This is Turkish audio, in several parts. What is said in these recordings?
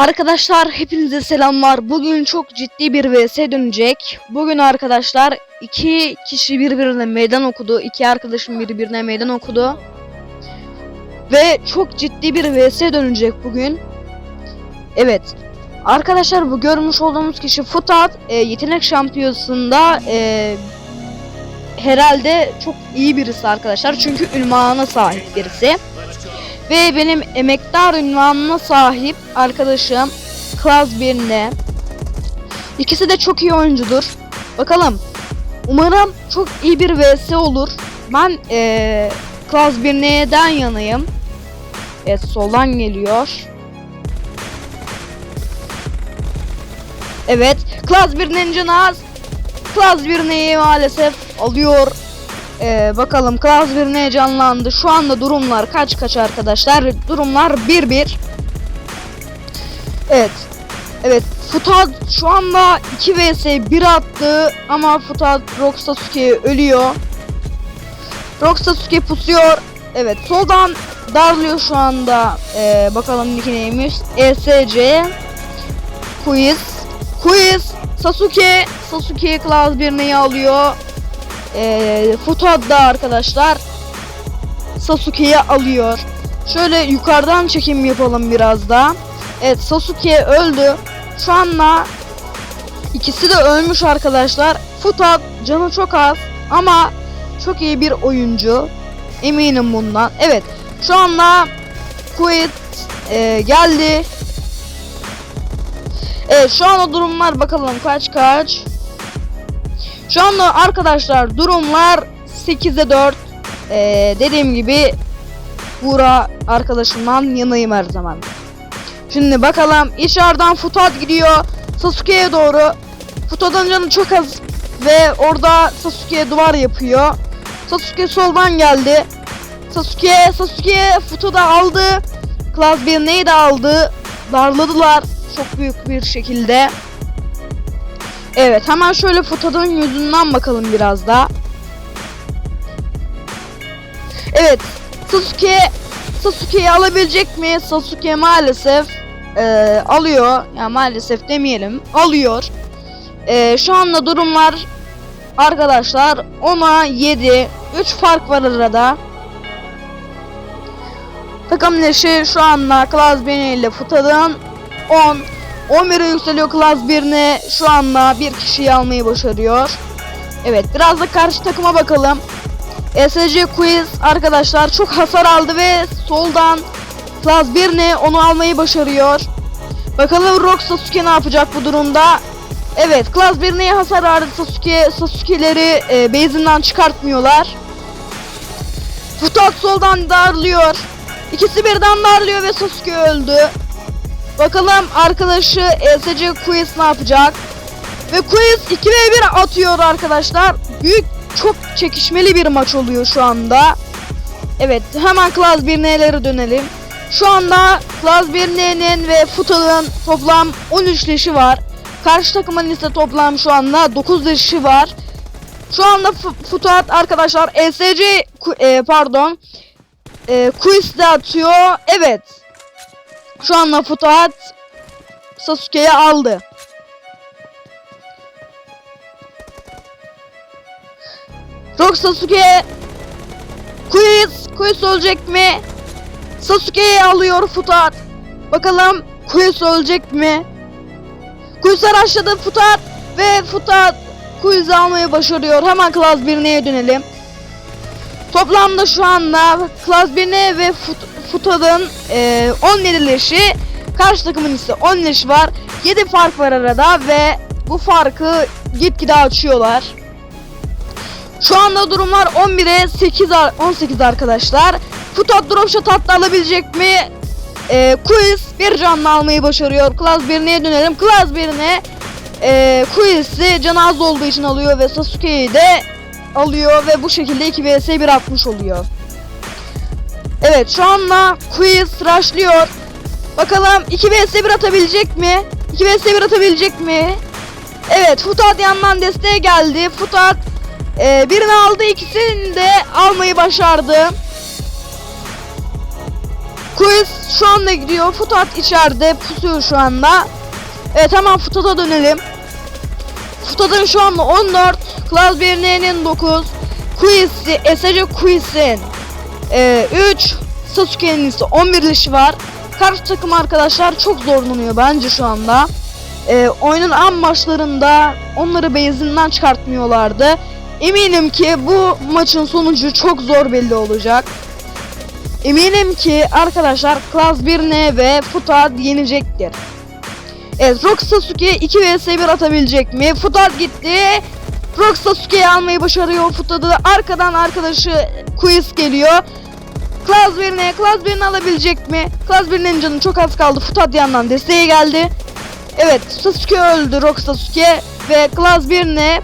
Arkadaşlar hepinize selamlar. Bugün çok ciddi bir vs dönecek. Bugün arkadaşlar iki kişi birbirine meydan okudu. İki arkadaşım birbirine meydan okudu. Ve çok ciddi bir vs dönecek bugün. Evet. Arkadaşlar bu görmüş olduğumuz kişi Futat e, yetenek şampiyonasında e, herhalde çok iyi birisi arkadaşlar. Çünkü ünvana sahip birisi. Ve benim emektar ünvanına sahip arkadaşım Klas birine. İkisi de çok iyi oyuncudur. Bakalım. Umarım çok iyi bir vs olur. Ben ee, Klas birineden yanayım. Evet soldan geliyor. Evet. Klas birinin canı az. Klas birneyi maalesef alıyor. Ee, bakalım Klas bir ne canlandı. Şu anda durumlar kaç kaç arkadaşlar? Durumlar 1-1. Evet. Evet. Futad şu anda 2 vs 1 attı ama Futad Rock Sasuke ölüyor. Rock Sasuke pusuyor. Evet soldan darlıyor şu anda. Ee, bakalım nick neymiş. ESC Quiz Quiz Sasuke Sasuke Class 1 neyi alıyor? Ee, Futad'da arkadaşlar Sasuke'yi alıyor. Şöyle yukarıdan çekim yapalım biraz da. Evet Sasuke öldü. Şu anda ikisi de ölmüş arkadaşlar. Futad canı çok az ama çok iyi bir oyuncu. Eminim bundan. Evet şu anda Quit e, geldi. Evet şu anda durumlar bakalım kaç kaç. Şu anda arkadaşlar durumlar 8'e 4. Ee, dediğim gibi Buğra arkadaşımdan yanayım her zaman. Şimdi bakalım içeriden Futad gidiyor Sasuke'ye doğru. Futad'ın canı çok az ve orada Sasuke'ye duvar yapıyor. Sasuke soldan geldi. Sasuke, Sasuke Futad'ı aldı. Class 1 neyi de aldı. Darladılar çok büyük bir şekilde. Evet hemen şöyle Futad'ın yüzünden bakalım biraz da. Evet Sasuke Sasuke'yi alabilecek mi? Sasuke maalesef e, alıyor. Yani maalesef demeyelim. Alıyor. E, şu anda durumlar arkadaşlar 10'a 7. 3 fark var arada. Takım leşi şu anda Class 1 ile Futad'ın 10 11'e yükseliyor Class 1'ne şu anda bir kişiyi almayı başarıyor. Evet biraz da karşı takıma bakalım. SC Quiz arkadaşlar çok hasar aldı ve soldan Class 1'ne onu almayı başarıyor. Bakalım Rock Sasuke ne yapacak bu durumda. Evet Class 1'ne hasar aldı Sasuke. Sasuke'leri e, base'inden çıkartmıyorlar. Futat soldan darlıyor. İkisi birden darlıyor ve Sasuke öldü. Bakalım arkadaşı ESC Quiz ne yapacak? Ve Quiz 2 ve 1 atıyor arkadaşlar. Büyük çok çekişmeli bir maç oluyor şu anda. Evet hemen Class 1N'lere dönelim. Şu anda Class 1N'nin ve Futal'ın toplam 13 leşi var. Karşı takımın ise toplam şu anda 9 leşi var. Şu anda Futat arkadaşlar ESC e, pardon e, Quiz de atıyor. Evet. Şu anda Futat Sasuke'yi aldı. Rock Sasuke Quiz Quiz ölecek mi? Sasuke'yi alıyor Futat. Bakalım Quiz ölecek mi? Quiz araçladı Futat ve Futat Quiz almayı başarıyor. Hemen Class 1'e dönelim. Toplamda şu anda Class 1'e ve Fut Futad'ın e, 17 leşi karşı takımın ise 10 leşi var. 7 fark var arada ve bu farkı gitgide açıyorlar. Şu anda durumlar 11'e 8 18 arkadaşlar. Futad drop shot hatta alabilecek mi? E, Quiz bir canlı almayı başarıyor. Class 1'e dönelim. Class 1'ine e, Quiz'i canı az olduğu için alıyor ve Sasuke'yi de alıyor ve bu şekilde 2 vs 1 atmış oluyor. Evet şu anda quiz rushlıyor. Bakalım 2 vs 1 atabilecek mi? 2 vs 1 atabilecek mi? Evet Futat yandan desteğe geldi. Futat e, birini aldı ikisini de almayı başardı. Quiz şu anda gidiyor. Futat içeride pusuyor şu anda. Evet hemen Futat'a dönelim. Futat'ın şu anda 14. Class 1'nin 9. Quiz'i, Esece Quiz'in e, 3. Sasuke'nin ise 11 leşi var. Karşı takım arkadaşlar çok zorlanıyor bence şu anda. E, oyunun an maçlarında onları base'inden çıkartmıyorlardı. Eminim ki bu maçın sonucu çok zor belli olacak. Eminim ki arkadaşlar Class 1N ve Futad yenecektir. Evet Rock Sasuke 2 vs 1 atabilecek mi? Futad gitti. Rock Sasuke'yi almayı başarıyor. Futad'ı da arkadan arkadaşı Quiz geliyor. Class 1N, Class 1'ini alabilecek mi? Class 1'nin canı çok az kaldı. Futad yandan desteğe geldi. Evet Sasuke öldü Rock Sasuke ve Class 1N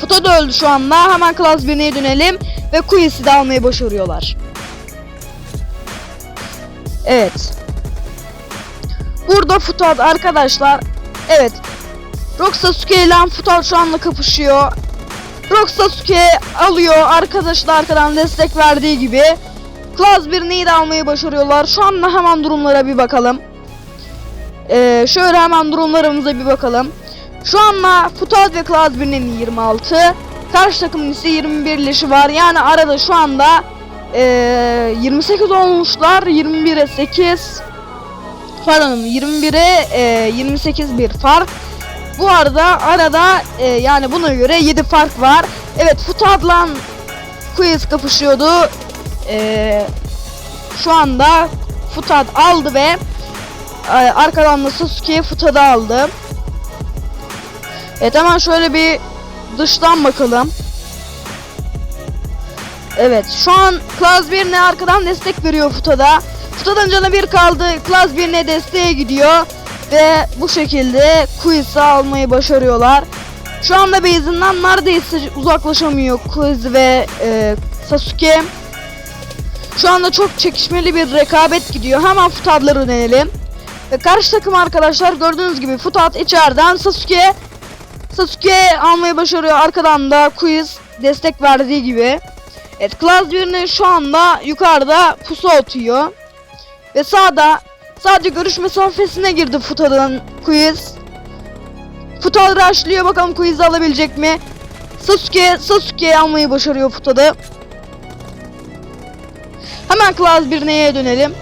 Futad öldü şu anda. Hemen Class 1N'ye dönelim ve Quiz'i de almayı başarıyorlar. Evet. Burada Futad arkadaşlar. Evet. Rock Sasuke ile Futad şu anda kapışıyor. Rock Sasuke alıyor. Arkadaşı da arkadan destek verdiği gibi. Class 1 neyi de almayı başarıyorlar. Şu anda hemen durumlara bir bakalım. Ee, şöyle hemen durumlarımıza bir bakalım. Şu anda Futad ve Class 1'nin 26. Karşı takımın ise 21 leşi var. Yani arada şu anda ee, 28 olmuşlar. 21'e 8. Pardon 21'e e, 28 bir fark. Bu arada arada e, yani buna göre 7 fark var. Evet Futad'la Quiz kapışıyordu. E, şu anda Futad aldı ve e, arkadan da Sasuke Futad'ı aldı. Evet hemen şöyle bir dıştan bakalım. Evet şu an Class 1 ne arkadan destek veriyor Futa'da. Futa'dan canı bir kaldı. Class 1 ne desteğe gidiyor. Ve bu şekilde Quiz'i almayı başarıyorlar. Şu anda base'inden neredeyse uzaklaşamıyor Quiz ve e, Sasuke. Şu anda çok çekişmeli bir rekabet gidiyor. Hemen Futad'ları deneyelim. Ve karşı takım arkadaşlar gördüğünüz gibi Futad içeriden Sasuke Sasuke almayı başarıyor. Arkadan da Quiz destek verdiği gibi. Evet Class 1'inin şu anda yukarıda pusu atıyor. Ve sağda sadece görüş mesafesine girdi Futad'ın Quiz. Futad rushlıyor bakalım Quiz'i alabilecek mi? Sasuke, Sasuke almayı başarıyor Futad'ı. Hemen Class 1'neye dönelim.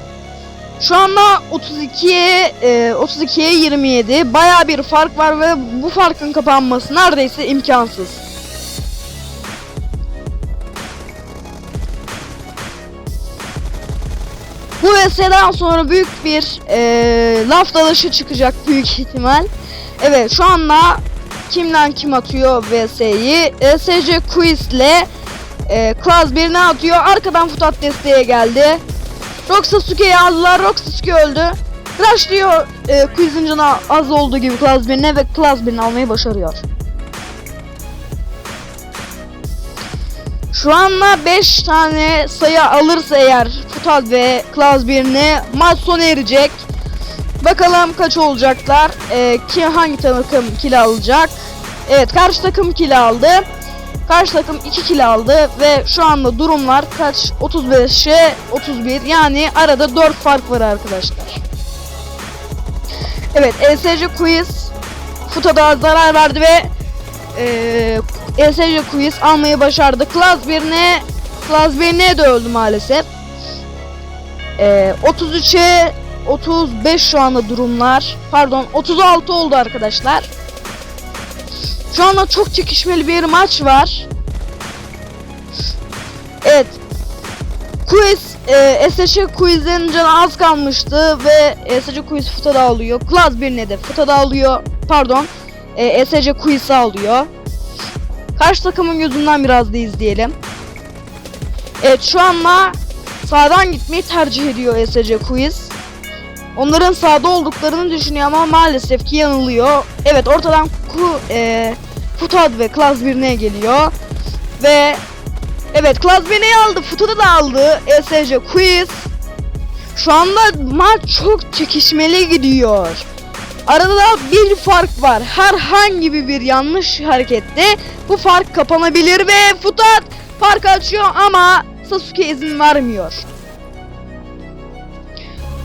Şu anda 32'ye e, 32'ye 27 baya bir fark var ve bu farkın kapanması neredeyse imkansız. Bu VS'den sonra büyük bir e, laf dalaşı çıkacak büyük ihtimal. Evet şu anda kimden kim atıyor VS'yi? ESC Quiz ile e, Class 1'ne atıyor. Arkadan Futat desteğe geldi. Rock Sasuke'yi aldılar. Rock Sasuke öldü. Rushlıyor e, Quiz'in canı az olduğu gibi Class 1'ine ve Class 1'ini almayı başarıyor. Şu anda 5 tane sayı alırsa eğer Futal ve Class 1'ini maç sona erecek. Bakalım kaç olacaklar. Ee, kim hangi takım kill alacak? Evet karşı takım kill aldı. Karşı takım 2 kill aldı ve şu anda durumlar kaç? 35'e 31 yani arada 4 fark var arkadaşlar. Evet ESC Quiz Futa'da zarar verdi ve eee ESC Quiz almayı başardı. Class 1'ne Class 1'ne de öldü maalesef. Eee 33'e 35 şu anda durumlar. Pardon 36 oldu arkadaşlar. Şu anda çok çekişmeli bir maç var. Evet. Quiz e, SSC Quiz'in canı az kalmıştı ve SSC Quiz Futa'da alıyor. Class 1 ne de Futa'da alıyor. Pardon. E, SSC Quiz'i alıyor. Karşı takımın gözünden biraz da izleyelim. Evet şu anda sağdan gitmeyi tercih ediyor SC Quiz. Onların sağda olduklarını düşünüyor ama maalesef ki yanılıyor. Evet ortadan ku, e, Futad ve Class 1'ne geliyor. Ve evet Class 1'neyi aldı. Futad'ı da aldı. ESC Quiz. Şu anda maç çok çekişmeli gidiyor. Arada da bir fark var. Herhangi bir yanlış harekette bu fark kapanabilir ve Futad fark açıyor ama Sasuke izin vermiyor.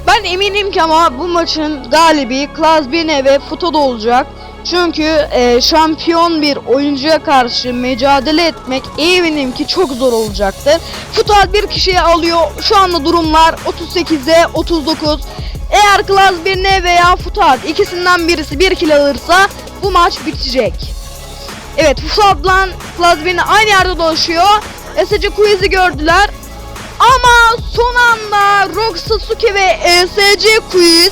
Ben eminim ki ama bu maçın galibi Klazbine ve Futo'da olacak. Çünkü e, şampiyon bir oyuncuya karşı mücadele etmek eminim ki çok zor olacaktır. Futal bir kişiyi alıyor. Şu anda durumlar 38'e 39. Eğer Klazbine veya Futat ikisinden birisi bir kill alırsa bu maç bitecek. Evet Futat'la Klazbine aynı yerde dolaşıyor. SC Quiz'i gördüler. Ama son anda Rock ve ESC Quiz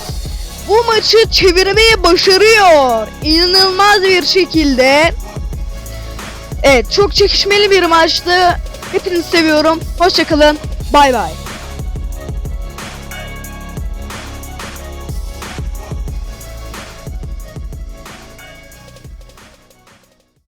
bu maçı çevirmeyi başarıyor. İnanılmaz bir şekilde. Evet çok çekişmeli bir maçtı. Hepinizi seviyorum. Hoşçakalın. Bay bay.